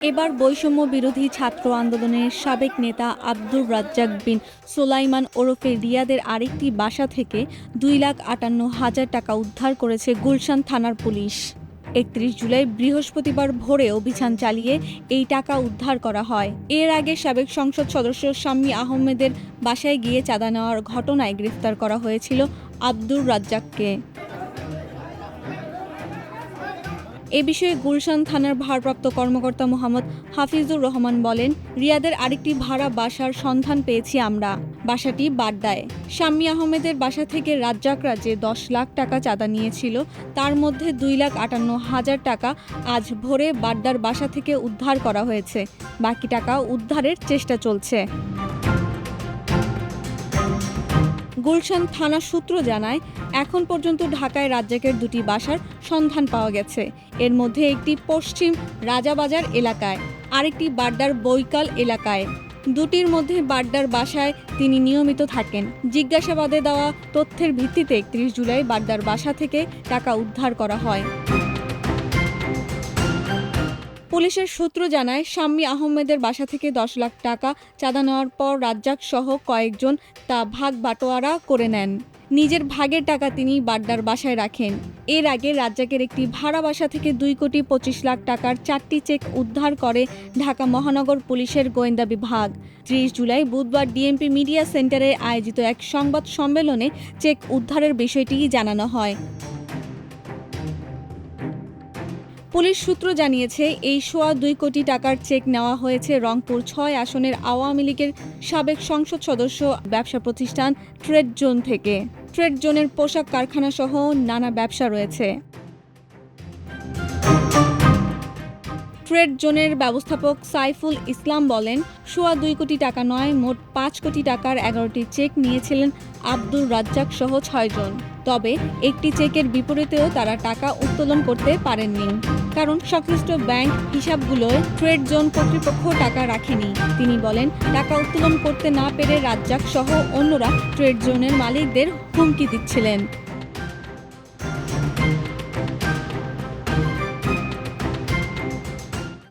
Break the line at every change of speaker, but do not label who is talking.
এবার বৈষম্য বিরোধী ছাত্র আন্দোলনের সাবেক নেতা আব্দুর রাজ্জাক বিন সোলাইমান ওরফে রিয়াদের আরেকটি বাসা থেকে দুই লাখ আটান্ন হাজার টাকা উদ্ধার করেছে গুলশান থানার পুলিশ। একত্রিশ জুলাই বৃহস্পতিবার ভোরে অভিযান চালিয়ে এই টাকা উদ্ধার করা হয়। এর আগে সাবেক সংসদ সদস্য শাম্মী আহমেদের বাসায় গিয়ে চাঁদা নেওয়ার ঘটনায় গ্রেফতার করা হয়েছিল আব্দুর রাজ্জাককে। এ বিষয়ে গুলশান থানার ভারপ্রাপ্ত কর্মকর্তা মোহাম্মদ হাফিজুর রহমান বলেন, রিয়াদের আরেকটি ভাড়া বাসার সন্ধান পেয়েছি আমরা। বাসাটি বাড্ডায়। শাম্মী আহমেদের বাসা থেকে রাজ্জাকরা যে দশ লাখ টাকা চাঁদা নিয়েছিল। তার মধ্যে দুই লাখ আটান্ন হাজার টাকা আজ ভোরে বাড্ডার বাসা থেকে উদ্ধার করা হয়েছে। বাকি টাকা উদ্ধারের চেষ্টা চলছে। গুলশান থানা সূত্র জানায় এখন পর্যন্ত ঢাকায় রাজ্জাকের দুটি বাসার সন্ধান পাওয়া গেছে। এর মধ্যে একটি পশ্চিম রাজাবাজার এলাকায়, আরেকটি বাড্ডার বৈকাল এলাকায়। দুটির মধ্যে বাড্ডার বাসায় তিনি নিয়মিত থাকেন। জিজ্ঞাসাবাদে দেওয়া তথ্যের ভিত্তিতে একত্রিশ জুলাই বাড্ডার বাসা থেকে টাকা উদ্ধার করা হয়। পুলিশের সূত্র জানায়, শাম্মী আহমেদের বাসা থেকে দশ লাখ টাকা চাঁদা নেওয়ার পর রাজ্জাক সহ কয়েকজন তা ভাগ বাটোয়ারা করে নেন। নিজের ভাগের টাকা তিনি বাড্ডার বাসায় রাখেন। এর আগে রাজ্জাকের একটি ভাড়া বাসা থেকে দুই কোটি পঁচিশ লাখ টাকার চারটি চেক উদ্ধার করে ঢাকা মহানগর পুলিশের গোয়েন্দা বিভাগ। ত্রিশ জুলাই বুধবার ডিএমপি মিডিয়া সেন্টারে আয়োজিত এক সংবাদ সম্মেলনে চেক উদ্ধারের বিষয়টি জানানো হয়। পুলিশ সূত্র জানিয়েছে, এই সোয়া দুই কোটি টাকার চেক নেওয়া হয়েছে রংপুর ছয় আসনের আওয়ামী লীগের সাবেক সংসদ সদস্য, ব্যবসা প্রতিষ্ঠান ট্রেড জোন থেকে। ট্রেড জোনের পোশাক কারখানা সহ নানা ব্যবসা রয়েছে। ট্রেড জোনের ব্যবস্থাপক সাইফুল ইসলাম বলেন, সোয়া দুই কোটি টাকা নয়, মোট পাঁচ কোটি টাকার এগারোটি চেক নিয়েছিলেন আব্দুর রাজ্জাক সহ ছয়জন। তবে একটি চেকের বিপরীতেও তারা টাকা উত্তোলন করতে পারেননি। কারণ সংশ্লিষ্ট ব্যাংক হিসাবগুলোয় ট্রেড জোন কর্তৃপক্ষ টাকা রাখেনি। তিনি বলেন, টাকা উত্তোলন করতে না পেরে রাজ্জাক সহ অন্যরা ট্রেড জোনের মালিকদের হুমকি দিচ্ছিলেন।